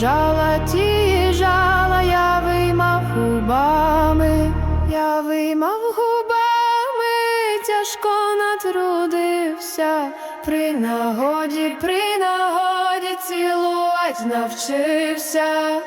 Жала ті жала, я виймав губами, я виймав губами, тяжко натрудився, при нагоді, при нагоді цілувать навчився.